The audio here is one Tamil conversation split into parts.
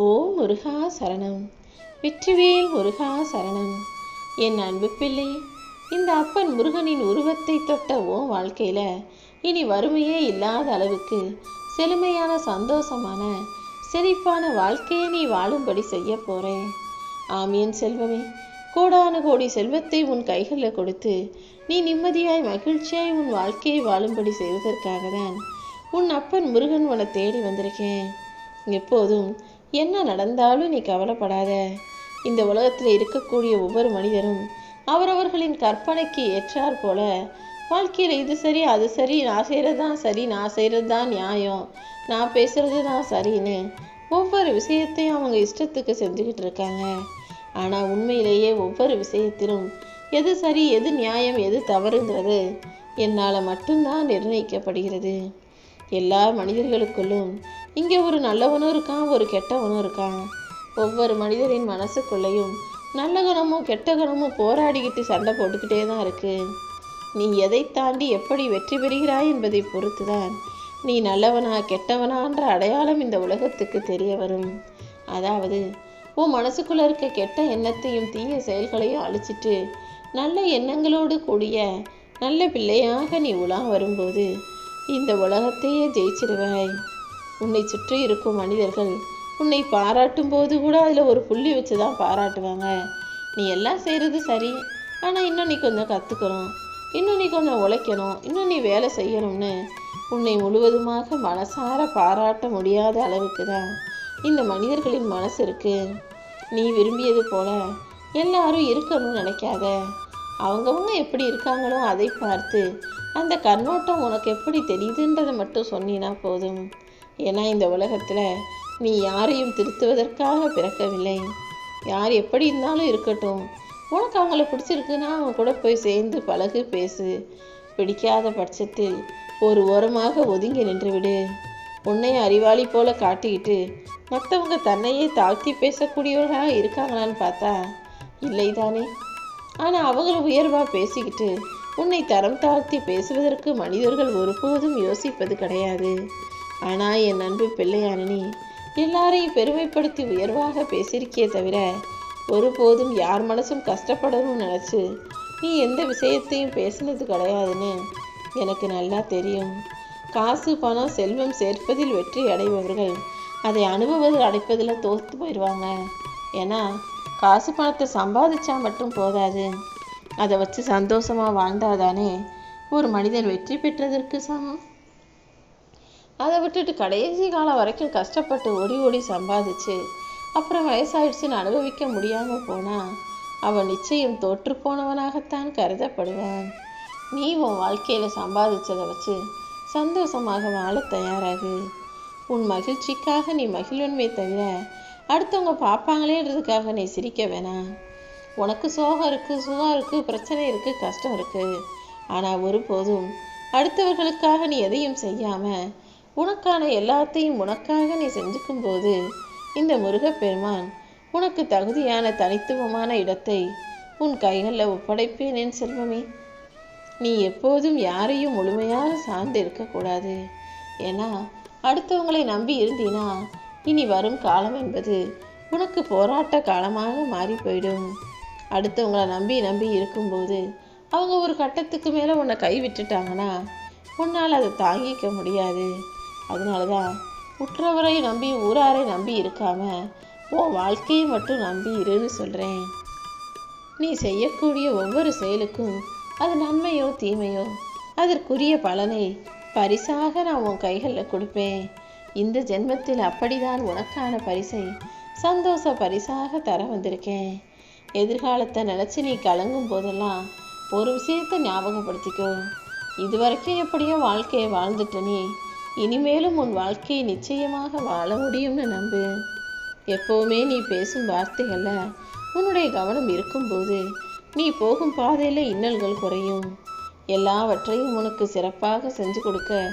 ஓ முருகா சரணம். வெற்றிவேல் முருகா சரணம். என் அன்பு பிள்ளை இந்த அப்பன் முருகனின் உருவத்தை தொட்ட ஓ வாழ்க்கையில் இனி வறுமையே இல்லாத அளவுக்கு செழுமையான சந்தோஷமான செழிப்பான வாழ்க்கையை நீ வாழும்படி செய்ய போகிறேன் ஆமியன் செல்வமே. கோடானு கோடி செல்வத்தை உன் கைகளில் கொடுத்து நீ நிம்மதியாய் மகிழ்ச்சியாய் உன் வாழ்க்கையை வாழும்படி செய்வதற்காக தான் உன் அப்பன் முருகன் உன தேடி வந்திருக்கேன். எப்போதும் என்ன நடந்தாலும் நீ கவலைப்படாத. இந்த உலகத்தில் இருக்கக்கூடிய ஒவ்வொரு மனிதரும் அவரவர்களின் கற்பனைக்கு ஏற்றார் போல. வாழ்க்கையில் இது சரி அது சரி நான் செய்கிறது தான் சரி நான் செய்கிறது தான் நியாயம். நான் பேசுறது தான் சரின்னு ஒவ்வொரு விஷயத்தையும் அவங்க இஷ்டத்துக்கு செஞ்சுக்கிட்டு இருக்காங்க. ஆனால் உண்மையிலேயே ஒவ்வொரு விஷயத்திலும் எது சரி எது நியாயம் எது தவறுங்கிறது என்னால் மட்டும்தான் நிர்ணயிக்கப்படுகிறது. எல்லா மனிதர்களுக்குள்ளும் இங்கே ஒரு நல்லவனும் இருக்கான் ஒரு கெட்டவனும் இருக்கான். ஒவ்வொரு மனிதரின் மனசுக்குள்ளேயும் நல்ல குணமும் கெட்ட குணமும் போராடிக்கிட்டு சண்டை போட்டுக்கிட்டே தான் இருக்கு. நீ எதை தாண்டி எப்படி வெற்றி பெறுகிறாய் என்பதை பொறுத்துதான் நீ நல்லவனா கெட்டவனான்ற அடையாளம் இந்த உலகத்துக்கு தெரிய வரும். அதாவது உன் மனசுக்குள்ள இருக்க கெட்ட எண்ணத்தையும் தீய செயல்களையும் அழிச்சிட்டு நல்ல எண்ணங்களோடு கூடிய நல்ல பிள்ளையாக நீ உலா வரும்போது இந்த உலகத்தையே ஜெயிச்சிடுவாய் உன்னை சுற்றி இருக்கும் மனிதர்கள் உன்னை பாராட்டும் போது கூட அதில் ஒரு புள்ளி வச்சு தான் பாராட்டுவாங்க. நீ எல்லாம் செய்கிறது சரி. ஆனால் இன்னும் நீ கொஞ்சம் கற்றுக்கணும் இன்னும் நீ கொஞ்சம் உழைக்கணும். இன்னும் நீ வேலை செய்யணும்னு உன்னை முழுவதுமாக மனசார பாராட்ட முடியாத அளவுக்கு தான் இந்த மனிதர்களின் மனசு இருக்கு. நீ விரும்பியது போல எல்லாரும் இருக்கணும்னு நினைக்காத. அவங்கவுங்க எப்படி இருக்காங்களோ அதை பார்த்து அந்த கண்ணோட்டம் உனக்கு எப்படி தெரியுதுன்றதை மட்டும் சொன்னினா போதும். ஏன்னா இந்த உலகத்தில் நீ யாரையும் திருத்துவதற்காக பிறக்கவில்லை. யார் எப்படி இருந்தாலும் இருக்கட்டும். உனக்கு அவங்கள பிடிச்சிருக்குன்னா அவங்க கூட போய் சேர்ந்து பழகு பேசு. பிடிக்காத பட்சத்தில் ஒரு ஓரமாக ஒதுங்கி நின்றுவிடு. உன்னை அறிவாளி போல காட்டிக்கிட்டு மற்றவங்க தன்னையே தாழ்த்தி பேசக்கூடியவர்களாக இருக்காங்களான்னு பார்த்தா இல்லைதானே? ஆனால் அவங்கள உயர்வாக பேசிக்கிட்டு உன்னை தரம் தாழ்த்தி பேசுவதற்கு மனிதர்கள் ஒருபோதும் யோசிப்பது கிடையாது. ஆனால் என் அன்பு பிள்ளையான எல்லாரையும் பெருமைப்படுத்தி உயர்வாக பேசியிருக்கியே தவிர ஒருபோதும் யார் மனசும் கஷ்டப்படணும்னு நினச்சி நீ எந்த விஷயத்தையும் பேசினது கிடையாதுன்னு எனக்கு நல்லா தெரியும். காசு பணம் செல்வம் சேர்ப்பதில் வெற்றி அடைபவர்கள் அதை அனுபவது அடைப்பதில் தோற்று போயிடுவாங்க. ஏன்னா காசு பணத்தை சம்பாதிச்சா மட்டும் போதாது. அதை வச்சு சந்தோஷமாக வாழ்ந்தாதானே ஒரு மனிதன் வெற்றி பெற்றதற்கு சமம். அதை விட்டுட்டு கடைசி காலம் வரைக்கும் கஷ்டப்பட்டு ஓடி ஓடி சம்பாதிச்சு அப்புறம் வயசாயிடுச்சுன்னு அனுபவிக்க முடியாமல் போனால் அவன் நிச்சயம் தோற்று போனவனாகத்தான் கருதப்படுவான். நீ உன் வாழ்க்கையில் சம்பாதிச்சதை வச்சு சந்தோஷமாக வாழ தயாராகு. உன் மகிழ்ச்சிக்காக நீ மகிழ்வன்மை தவிர அடுத்தவங்க பார்ப்பாங்களேன்றதுக்காக நீ சிரிக்க வேணாம். உனக்கு சோகம் இருக்குது சுகம் இருக்குது பிரச்சனை இருக்குது கஷ்டம் இருக்குது ஆனால் ஒருபோதும் அடுத்தவர்களுக்காக நீ எதையும் செய்யாமல் உனக்கான எல்லாத்தையும் உனக்காக நீ செஞ்சுக்கும் போது இந்த முருகப்பெருமான் உனக்கு தகுதியான தனித்துவமான இடத்தை உன் கைகளில் ஒப்படைப்பேன் என் செல்வமே. நீ எப்போதும் யாரையும் முழுமையாக சார்ந்து இருக்கக்கூடாது. ஏன்னா அடுத்தவங்களை நம்பி இருந்தீனா இனி வரும் காலம் என்பது உனக்கு போராட்ட காலமாக மாறி போயிடும் அடுத்தவங்களை நம்பி நம்பி இருக்கும்போது அவங்க ஒரு கட்டத்துக்கு மேலே உன்னை கை விட்டுட்டாங்கன்னா உன்னால் அதை தாங்கிக்க முடியாது. அதனால தான் உற்றவரை நம்பி ஊராரை நம்பி இருக்காம உன் வாழ்க்கையை மட்டும் நம்பி இருன்னு சொல்கிறேன் நீ செய்யக்கூடிய ஒவ்வொரு செயலுக்கும் அது நன்மையோ தீமையோ அதற்குரிய பலனை பரிசாக நான் உன் கைகளில் கொடுப்பேன். இந்த ஜென்மத்தில் அப்படிதான் உனக்கான பரிசை சந்தோஷ பரிசாக தர வந்திருக்கேன். எதிர்காலத்தை நினச்சி நீ கலங்கும் போதெல்லாம் ஒரு விஷயத்தை ஞாபகப்படுத்திக்கோ. இதுவரைக்கும் எப்படியோ வாழ்க்கையை வாழ்ந்துட்ட நீ இனிமேலும் உன் வாழ்க்கையை நிச்சயமாக வாழ முடியும்னு நம்பு. எப்போவுமே நீ பேசும் வார்த்தைகளில் உன்னுடைய கவனம் இருக்கும்போது நீ போகும் பாதையில் இன்னல்கள் குறையும். எல்லாவற்றையும் உனக்கு சிறப்பாக செஞ்சு கொடுக்க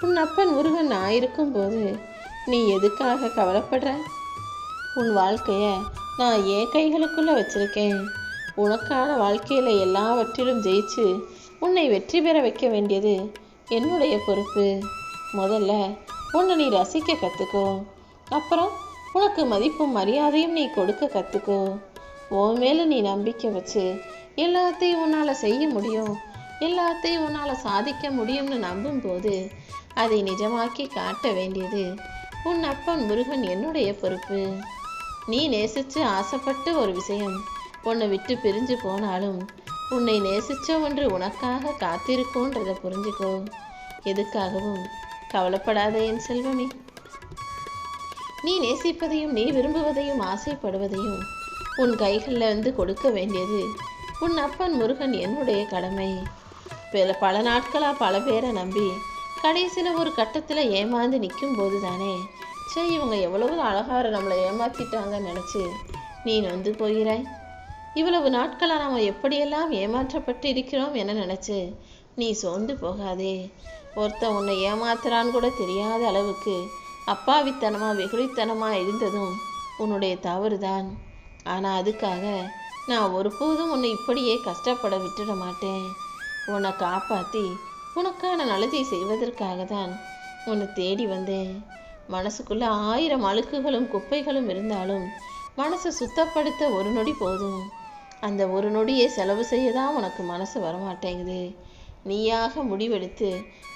உன் அப்பன் முருகன் நான் இருக்கும்போது நீ எதுக்காக கவலைப்படுற? உன் வாழ்க்கையை நான் என் கைகளுக்குள்ளே வச்சிருக்கேன். உனக்கான வாழ்க்கையில் எல்லாவற்றிலும் ஜெயிச்சு உன்னை வெற்றி பெற வைக்க வேண்டியது என்னுடைய பொறுப்பு. முதல்ல உன்னை நீ ரசிக்க கற்றுக்கோ அப்புறம் உனக்கு மதிப்பும் மரியாதையும் நீ கொடுக்க கற்றுக்கோ உன் மேலே நீ நம்பிக்கை வச்சு எல்லாத்தையும் உன்னால் செய்ய முடியும். எல்லாத்தையும் உன்னால் சாதிக்க முடியும்னு நம்பும்போது அதை நிஜமாக்கி காட்ட வேண்டியது உன் அப்பன் முருகன் என்னுடைய பொறுப்பு. நீ நேசித்து ஆசைப்பட்டு ஒரு விஷயம் உன்னை விட்டு பிரிஞ்சு போனாலும் உன்னை நேசித்த ஒன்று உனக்காக காத்திருக்கோன்றதை புரிஞ்சுக்கோ. எதுக்காகவும் கவலைப்படாத என் செல்வமே. நீ நேசிப்பதையும் நீ விரும்புவதையும் ஆசைப்படுவதையும் உன் கைகளில் வந்து கொடுக்க வேண்டியது உன் அப்பன் முருகன் என்னுடைய கடமை. பல பல நாட்களாக பல பேரை நம்பி கடைசியில் ஒரு கட்டத்தில் ஏமாந்து நிற்கும் போது தானே. சே இவங்க எவ்வளவு அழகார நம்மளை ஏமாத்திட்டாங்கன்னு நினச்சி நீ நொந்து போகிறாய். இவ்வளவு நாட்களாக நாம் எப்படியெல்லாம் ஏமாற்றப்பட்டு இருக்கிறோம் என நினச்சி நீ சோர்ந்து போகாதே. ஒருத்தன் உன்னை ஏமாத்துறான்னு கூட தெரியாத அளவுக்கு அப்பாவித்தனமாக வெகுளித்தனமாக இருந்ததும் உன்னுடைய தவறு தான் ஆனால் அதுக்காக நான் ஒருபோதும் உன்னை இப்படியே கஷ்டப்பட விட்டுட மாட்டேன். உன்னை காப்பாற்றி உனக்கான நல்லதை செய்வதற்காக தான் உன்னை தேடி வந்தேன். மனசுக்குள்ள ஆயிரம் அழுக்குகளும் குப்பைகளும் இருந்தாலும் மனசை சுத்தப்படுத்த ஒரு நொடி போதும். அந்த ஒரு நொடியை செலவு செய்ய தான் உனக்கு மனசு வரமாட்டேங்குது. நீயாக முடிவெடுத்து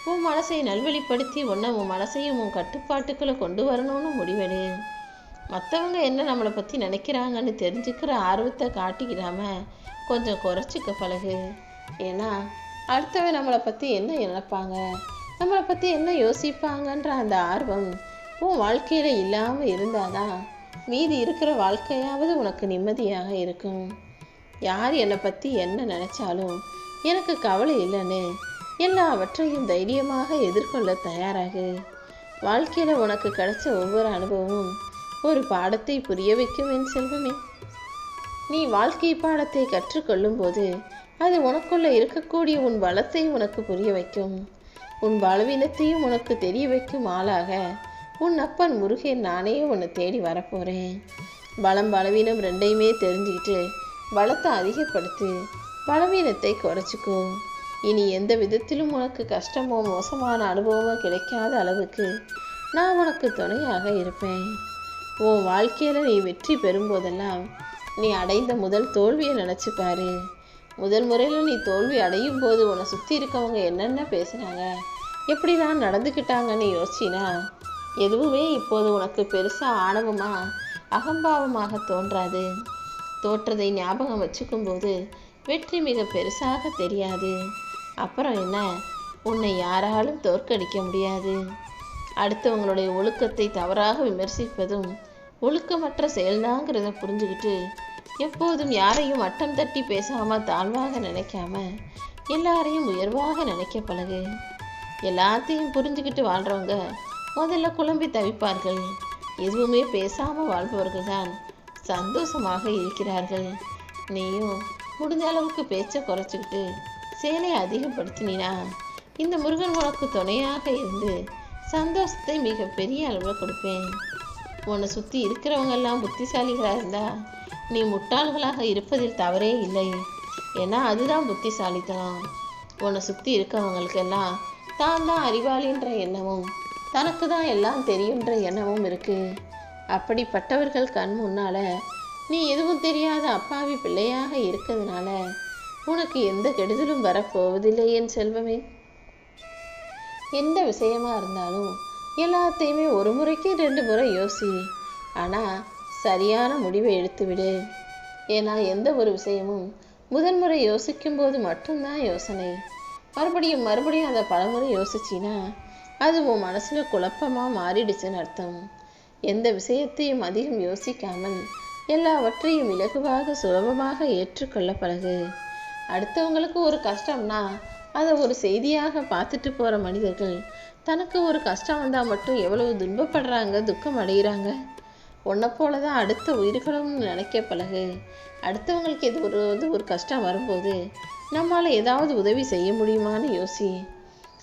உன் மனசை நல்வழிப்படுத்தி உன்னை உன் மனசையும் உன் கட்டுப்பாட்டுக்குள்ளே கொண்டு வரணும்னு முடிவெடு. மற்றவங்க என்ன நம்மளை பற்றி நினைக்கிறாங்கன்னு தெரிஞ்சுக்கிற ஆர்வத்தை காட்டிக்கிடாம கொஞ்சம் குறைச்சிக்க பழகு. ஏன்னா அடுத்தவன் நம்மளை பற்றி என்ன நினைப்பாங்க? நம்மளை பற்றி என்ன யோசிப்பாங்கன்ற அந்த ஆர்வம் உன் வாழ்க்கையில் இல்லாமல் இருந்தாதான் மீதி இருக்கிற வாழ்க்கையாவது உனக்கு நிம்மதியாக இருக்கும். யார் என்னை பற்றி என்ன நினச்சாலும் எனக்கு கவலை இல்லைன்னு எல்லாவற்றையும் தைரியமாக எதிர்கொள்ள தயாராகு. வாழ்க்கையில் உனக்கு கிடைச்ச ஒவ்வொரு அனுபவமும் ஒரு பாடத்தை புரிய வைக்கும் என் செல்வமே. நீ வாழ்க்கை பாடத்தை கற்றுக்கொள்ளும் போது அது உனக்குள்ள இருக்கக்கூடிய உன் பலத்தை உனக்கு புரிய வைக்கும். உன் பலவீனத்தையும் உனக்கு தெரிய வைக்கும் ஆளாக உன் அப்பன் முருகன் நானே உன்னை தேடி வரப்போகிறேன் பலம் பலவீனம் ரெண்டையுமே தெரிஞ்சுக்கிட்டு பலத்தை அதிகப்படுத்து பலவீனத்தை குறைச்சிக்கோ. இனி எந்த விதத்திலும் உனக்கு கஷ்டமோ மோசமான அனுபவமோ கிடைக்காத அளவுக்கு நான் உனக்கு துணையாக இருப்பேன். உன் வாழ்க்கையில் நீ வெற்றி பெறும்போதெல்லாம் நீ அடைந்த முதல் தோல்வியை நினச்சி பாரு. முதல் முறையில் நீ தோல்வி அடையும் போது உன்னை சுற்றி இருக்கவங்க என்னென்ன பேசுனாங்க? எப்படிலாம் நடந்துக்கிட்டாங்கன்னு யோசிச்சினா எதுவுமே இப்போது உனக்கு பெருசாக ஆணவமாக அகம்பாவமாக தோன்றாது. தோற்றதை ஞாபகம் வச்சுக்கும்போது வெற்றி மிக பெருசாக தெரியாது. அப்புறம் என்ன? உன்னை யாராலும் தோற்கடிக்க முடியாது. அடுத்தவங்களுடைய ஒழுக்கத்தை தவறாக விமர்சிப்பதும் ஒழுக்கமற்ற செயல்தாங்கிறத புரிஞ்சுக்கிட்டு எப்போதும் யாரையும் வட்டம் தட்டி பேசாம தாழ்வாக நினைக்காம எல்லாரையும் உயர்வாக நினைக்க பழகு. எல்லாத்தையும் புரிஞ்சுக்கிட்டு வாழ்றவங்க முதல்ல குழம்பி தவிப்பார்கள். எதுவுமே பேசாம வாழ்பவர்கள் தான் சந்தோஷமாக இருக்கிறார்கள். நீயும் முடிஞ்ச அளவுக்கு பேச்சை குறைச்சிக்கிட்டு சேலையை அதிகப்படுத்தினா இந்த முருகன் உனக்கு துணையாக இருந்து சந்தோஷத்தை மிக பெரிய அளவில் கொடுப்பேன். உன்னை சுற்றி இருக்கிறவங்கெல்லாம் புத்திசாலிகளாக இருந்தா நீ முட்டாள்களாக இருப்பதில் தவறே இல்லை. ஏன்னா அதுதான் புத்திசாலித்தனம். உன்னை சுற்றி இருக்கவங்களுக்கெல்லாம் தான் தான் அறிவாளின்ற எண்ணமும் தனக்கு தான் எல்லாம் தெரியுன்ற எண்ணமும் இருக்கு. அப்படிப்பட்டவர்கள் கண் முன்னால நீ எதுவும் தெரியாத அப்பாவி பிள்ளையாக இருக்கிறதுனால உனக்கு எந்த கெடுதலும் வரப்போவதில்லை என் செல்வமே. எந்த விஷயமா இருந்தாலும் எல்லாத்தையுமே ஒரு முறைக்கு ரெண்டு முறை யோசி. ஆனால் சரியான முடிவை எடுத்துவிடு. ஏன்னா எந்த ஒரு விஷயமும் முதன்முறை யோசிக்கும் போது மட்டும்தான் யோசனை. மறுபடியும் மறுபடியும் அதை பலமுறை யோசிச்சின்னா அது உன் மனசில் குழப்பமாக மாறிடுச்சுன்னு அர்த்தம். எந்த விஷயத்தையும் அதிகம் யோசிக்காமல் எல்லாவற்றையும் இலகுவாக சுலபமாக ஏற்றுக்கொள்ள பழகு. அடுத்தவங்களுக்கு ஒரு கஷ்டம்னா அதை ஒரு செய்தியாக பார்த்துட்டு போகிற மனிதர்கள் தனக்கு ஒரு கஷ்டம் வந்தால் மட்டும் எவ்வளவு துன்பப்படுறாங்க துக்கம் அடைகிறாங்க உன்னை போல தான் அடுத்த உயிர்களும் நினைக்க பழகு. அடுத்தவங்களுக்கு எது ஒரு இது ஒரு கஷ்டம் வரும்போது நம்மளால் ஏதாவது உதவி செய்ய முடியுமான்னு யோசி.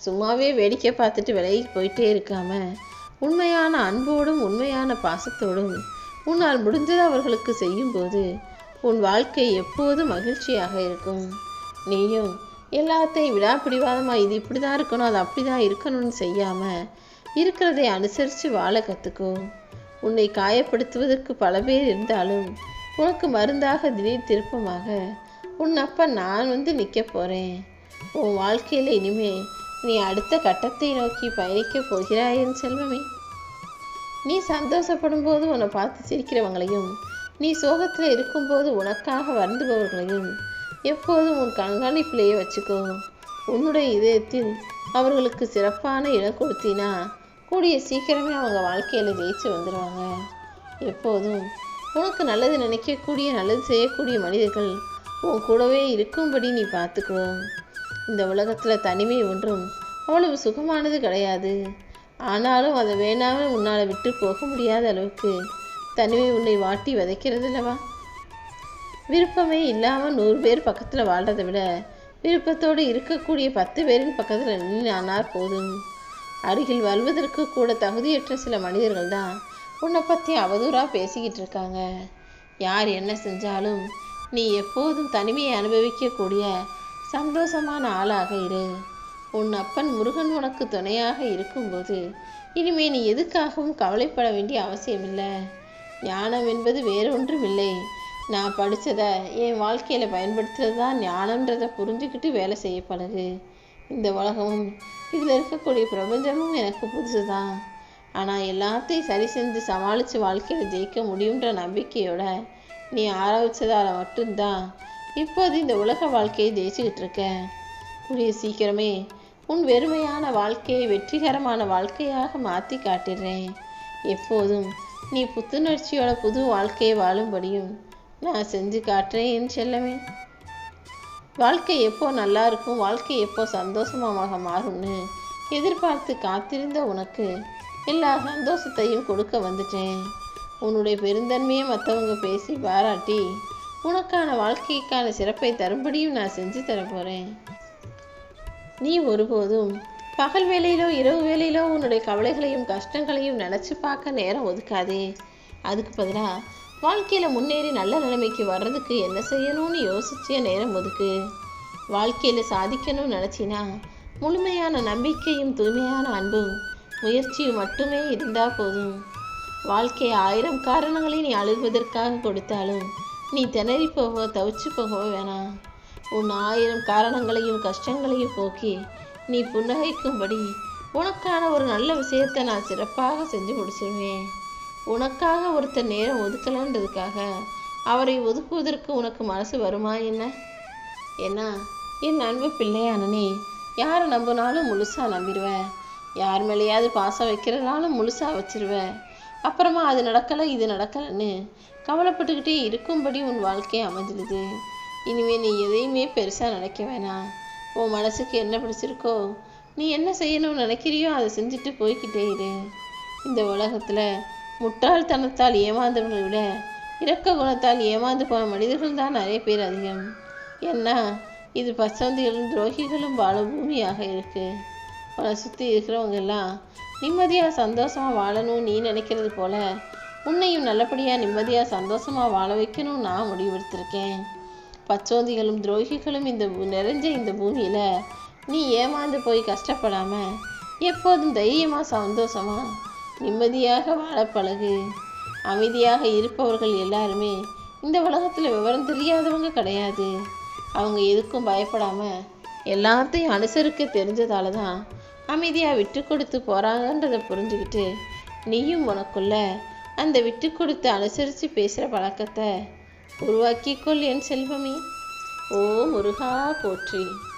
சும்மாவே வேடிக்கை பார்த்துட்டு விலகி போயிட்டே இருக்காம உண்மையான அன்போடும் உண்மையான பாசத்தோடும் உன்னால் முடிஞ்சதை அவர்களுக்கு செய்யும்போது உன் வாழ்க்கை எப்போதும் மகிழ்ச்சியாக இருக்கும். நீயும் எல்லாத்தையும் விடாப்பிடிவாதமாக இது இப்படி தான் இருக்கணும் அது அப்படி தான் இருக்கணும்னு செய்யாமல் இருக்கிறதை அனுசரித்து வாழ கற்றுக்கோ உன்னை காயப்படுத்துவதற்கு பல பேர் இருந்தாலும் உனக்கு மருந்தாக திடீர் திருப்பமாக உன் அப்பா நான் வந்து நிற்க போகிறேன் உன் வாழ்க்கையில் இனிமே நீ அடுத்த கட்டத்தை நோக்கி பயணிக்கப் போகிறாய் செல்வமே. நீ சந்தோஷப்படும் போது உன்னை பார்த்து சிரிக்கிறவங்களையும் நீ சோகத்தில் இருக்கும்போது உனக்காக வருந்துபவர்களையும் எப்போதும் உன் கண்காணிப்பிலேயே வச்சுக்கோ. உன்னுடைய இதயத்தில் அவர்களுக்கு சிறப்பான இடம் கொடுத்தினா கூடிய சீக்கிரமே அவங்க வாழ்க்கையில் ஜெயிச்சு வந்துடுவாங்க எப்போதும் உனக்கு நல்லது நினைக்கக்கூடிய நல்லது செய்யக்கூடிய மனிதர்கள் உன் கூடவே இருக்கும்படி நீ பார்த்துக்கோ. இந்த உலகத்தில் தனிமை ஒன்றும் அவ்வளவு சுகமானது கிடையாது. ஆனாலும் அதை வேணாமல் உன்னால் விட்டு போக முடியாத அளவுக்கு தனிமை உன்னை வாட்டி விதைக்கிறதில்லவா? விருப்பமே இல்லாமல் நூறு பேர் பக்கத்தில் வாழ்றதை விட விருப்பத்தோடு இருக்கக்கூடிய பத்து பேரின் பக்கத்தில் நின்னானார் போதும். அருகில் வருவதற்கு கூட தகுதியற்ற சில மனிதர்கள் தான் உன்னை பற்றி அவதூறாக பேசிக்கிட்டு இருக்காங்க. யார் என்ன செஞ்சாலும் நீ எப்போதும் தனிமையை அனுபவிக்கக்கூடிய சந்தோஷமான ஆளாக இரு. உன் அப்பன் முருகன் உனக்கு துணையாக இருக்கும்போது இனிமே நீ எதுக்காகவும் கவலைப்பட வேண்டிய அவசியமில்லை. ஞானம் என்பது வேறொன்றும் இல்லை நான் படித்ததை என் வாழ்க்கையில் பயன்படுத்துறது தான் ஞானன்றதை புரிஞ்சுக்கிட்டு வேலை செய்ய பழகு. இந்த உலகமும் இதில் இருக்கக்கூடிய பிரபஞ்சமும் எனக்கு புதுசு தான் ஆனால் எல்லாத்தையும் சரி செஞ்சு சமாளித்து வாழ்க்கையில் ஜெயிக்க முடியுன்ற நம்பிக்கையோட நீ ஆரம்பித்ததால் மட்டும்தான் இப்போது இந்த உலக வாழ்க்கையை ஜெயிச்சுக்கிட்டு இருக்க. கூடிய சீக்கிரமே. உன் வெறுமையான வாழ்க்கையை வெற்றிகரமான வாழ்க்கையாக மாற்றி காட்டிடுறேன். எப்போதும் நீ புத்துணர்ச்சியோட புது வாழ்க்கையை வாழும்படியும் நான் செஞ்சு காட்டுறேன் என் செல்லமே. வாழ்க்கை எப்போ நல்லா இருக்கும் வாழ்க்கை எப்போ சந்தோஷமாக மாறும்னு எதிர்பார்த்து காத்திருந்த உனக்கு எல்லா சந்தோஷத்தையும் கொடுக்க வந்துட்டேன். உன்னுடைய பெருந்தன்மையை மற்றவங்க பேசி பாராட்டி உனக்கான வாழ்க்கைக்கான சிறப்பை தரும்படியும் நான் செஞ்சு தர போகிறேன் நீ ஒருபோதும் பகல் வேலையிலோ இரவு வேலையிலோ உன்னுடைய கவலைகளையும் கஷ்டங்களையும் நினச்சி பார்க்க நேரம் ஒதுக்காதே. அதுக்கு பதிலாக வாழ்க்கையில் முன்னேறி நல்ல நிலைமைக்கு வர்றதுக்கு என்ன செய்யணும்னு யோசிச்சே நேரம் ஒதுக்கு. வாழ்க்கையில் சாதிக்கணும்னு நினச்சினா முழுமையான நம்பிக்கையும் தூய்மையான அன்பும் முயற்சியும் மட்டுமே இருந்தால் போதும். வாழ்க்கை ஆயிரம் காரணங்களை நீ அழுகுவதற்காக கொடுத்தாலும் நீ திணறி போகவோ தவிச்சு போகவோ வேணாம். உன் ஆயிரம் காரணங்களையும் கஷ்டங்களையும் போக்கி நீ புன்னகைக்கும்படி உனக்கான ஒரு நல்ல விஷயத்தை நான் சிறப்பாக செஞ்சு முடிச்சிருவேன். உனக்காக ஒருத்தர் நேரம் ஒதுக்கலான்றதுக்காக அவரை ஒதுக்குவதற்கு உனக்கு மனசு வருமா என்ன? ஏன்னா என் அன்பு பிள்ளையானனே யாரை நம்பினாலும் முழுசாக நம்பிடுவேன் யார் மேலேயாவது பாசம் வைக்கிறனாலும் முழுசாக வச்சிருவேன் அப்புறமா அது நடக்கலை இது நடக்கலைன்னு கவலைப்பட்டுக்கிட்டே இருக்கும்படி உன் வாழ்க்கை அமைஞ்சிடுது. இனிமே நீ எதையுமே பெருசாக நினைக்க வேணாம். உன் மனசுக்கு என்ன பிடிச்சிருக்கோ நீ என்ன செய்யணும்னு நினைக்கிறியோ அதை செஞ்சுட்டு போய்கிட்டே இரு. இந்த உலகத்தில் முட்டாள்தனத்தால் ஏமாந்தவர்களை விட இரக்க குணத்தால் ஏமாந்து போன மனிதர்கள் தான் நிறைய பேர் அதிகம். ஏன்னா இது பசந்திகளும் துரோகிகளும் வாழும் பூமியாக இருக்கு. உன்னை சுற்றி இருக்கிறவங்க எல்லாம் நிம்மதியாக சந்தோஷமாக வாழணும் நீ நினைக்கிறது போல உன்னையும் நல்லபடியாக நிம்மதியாக சந்தோஷமாக வாழ வைக்கணும் நான் முடிவெடுத்திருக்கேன். பச்சோந்திகளும் துரோகிகளும் இந்த நிறைஞ்ச இந்த பூமியில் நீ ஏமாந்து போய் கஷ்டப்படாமல் எப்போதும் தைரியமாக சந்தோஷமா நிம்மதியாக வாழ பழகு. அமைதியாக இருப்பவர்கள் எல்லாருமே இந்த உலகத்தில் விவரம் தெரியாதவங்க கிடையாது. அவங்க எதுக்கும் பயப்படாமல் எல்லாத்தையும் அனுசரிக்க தெரிஞ்சதால தான் அமைதியாக விட்டு கொடுத்து போகிறாங்கன்றதை புரிஞ்சுக்கிட்டு நீயும் உனக்குள்ள அந்த விட்டு கொடுத்து அனுசரித்து பேசுகிற பழக்கத்தை உருவாக்கிக்கொள் என் செல்வமே. ஓ முருகா போற்றி.